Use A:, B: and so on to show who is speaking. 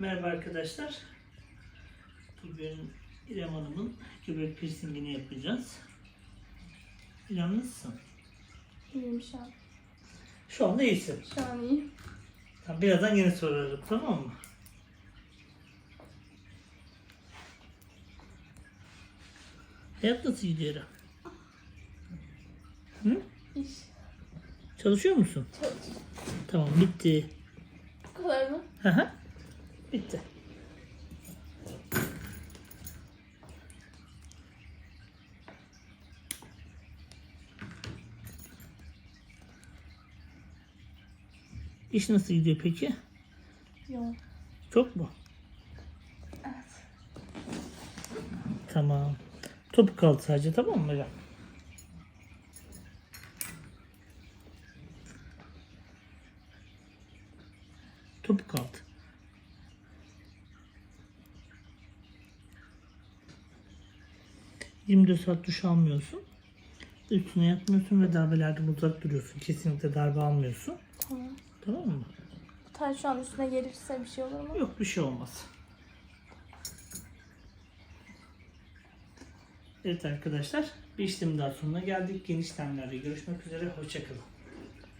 A: Merhaba arkadaşlar. Bugün İrem Hanım'ın göbek piercingini yapacağız. İrem nasılsın?
B: İyiyim şu an.
A: Şu anda iyisin.
B: Şu an iyiyim.
A: Tamam, birazdan yine sorarım tamam mı? Hayat nasıl gidiyor İrem? Hı?
B: İş.
A: Çalışıyor musun?
B: Çalış.
A: Tamam bitti.
B: Bu kadar mı?
A: Hı hı. Bitti. İş nasıl gidiyor peki?
B: Yok.
A: Çok mu?
B: Evet.
A: Tamam. Topu kaldı sadece tamam mı? İrem? Topu kaldı. ...24 saat duş almıyorsun. Üstüne yatmıyorsun ve darbelerden uzak duruyorsun. Kesinlikle darbe almıyorsun.
B: Tamam.
A: Tamam mı?
B: Tay şu an üstüne gelirse bir şey olur mu?
A: Yok bir şey olmaz. Evet arkadaşlar bir işlem daha sonuna geldik. Yeni işlemlerde görüşmek üzere. Hoşçakalın.